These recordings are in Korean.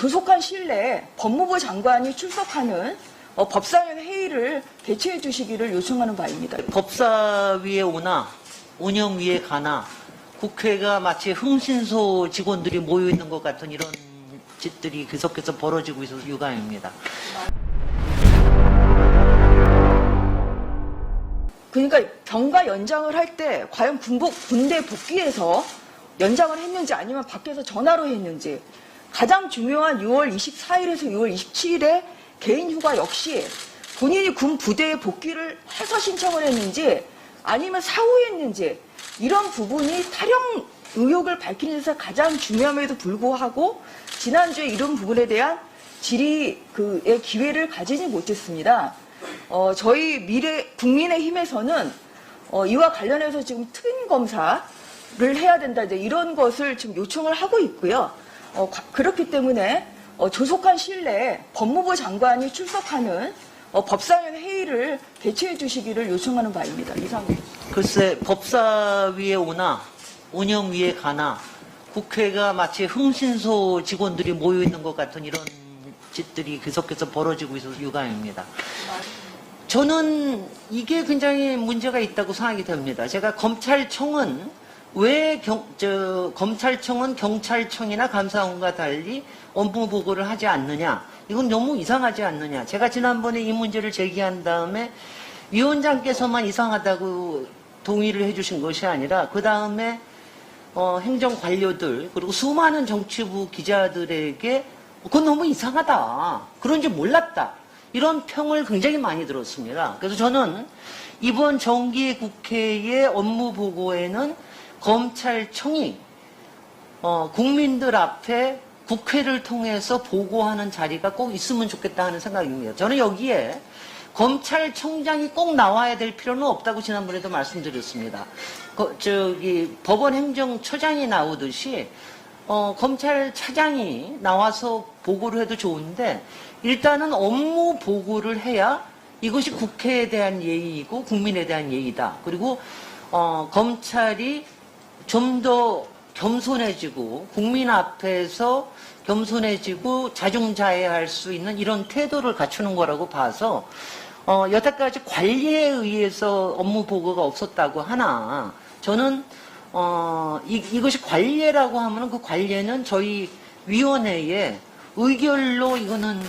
조속한 시일 내에 법무부 장관이 출석하는 어, 법사위원 회의를 개최해 주시기를 요청하는 바입니다. 법사위에 오나 운영위에 가나 국회가 마치 흥신소 직원들이 모여 있는 것 같은 이런 짓들이 계속해서 벌어지고 있어서 유감입니다. 그러니까 병가 연장을 할 때 과연 군복, 군대 복귀해서 연장을 했는지 아니면 밖에서 전화로 했는지 가장 중요한 6월 24일에서 6월 27일에 개인 휴가 역시 본인이 군 부대에 복귀를 해서 신청을 했는지 아니면 사후에 했는지 이런 부분이 타령 의혹을 밝히는 데서 가장 중요함에도 불구하고 지난주에 이런 부분에 대한 질의의 기회를 가지지 못했습니다. 어, 저희 미래 국민의힘에서는 어, 이와 관련해서 지금 트윈 검사를 해야 된다 이제 이런 것을 지금 요청을 하고 있고요. 어, 과- 그렇기 때문에 어, 조속한 내에 법무부 장관이 출석하는 어, 법사위원 회의를 개최해 주시기를 요청하는 바입니다. 이상입니다. 글쎄 법사위에 오나 운영위에 가나 국회가 마치 흥신소 직원들이 모여 있는 것 같은 이런 짓들이 계속해서 벌어지고 있어서 유감입니다. 저는 이게 굉장히 문제가 있다고 생각이 됩니다. 제가 검찰청은 왜 경, 저, 검찰청은 경찰청이나 감사원과 달리 업무 보고를 하지 않느냐. 이건 너무 이상하지 않느냐. 제가 지난번에 이 문제를 제기한 다음에 위원장께서만 이상하다고 동의를 해주신 것이 아니라 그 다음에 어, 행정 관료들 그리고 수많은 정치부 기자들에게 그건 너무 이상하다. 그런지 몰랐다. 이런 평을 굉장히 많이 들었습니다. 그래서 저는 이번 정기 국회의 업무 보고에는 검찰청이 어, 국민들 앞에 국회를 통해서 보고하는 자리가 꼭 있으면 좋겠다 하는 생각입니다. 저는 여기에 검찰청장이 꼭 나와야 될 필요는 없다고 지난번에도 말씀드렸습니다. 거- 저기 법원 행정처장이 나오듯이 어, 검찰차장이 나와서 보고를 해도 좋은데 일단은 업무 보고를 해야 이것이 국회에 대한 예의이고 국민에 대한 예의다. 그리고 어, 검찰이 좀 더 겸손해지고 국민 앞에서 겸손해지고 자중자애할 수 있는 이런 태도를 갖추는 거라고 봐서 어, 여태까지 관리에 의해서 업무 보고가 없었다고 하나 저는 어, 이, 이것이 관리라고 하면 그 관리는 저희 위원회에 의결로 이거는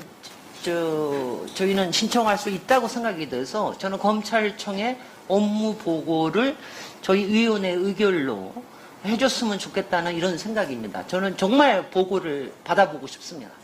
저, 저희는 신청할 수 있다고 생각이 돼서 저는 검찰청의 업무 보고를 저희 위원회 의결로 해줬으면 좋겠다는 이런 생각입니다. 저는 정말 보고를 받아보고 싶습니다.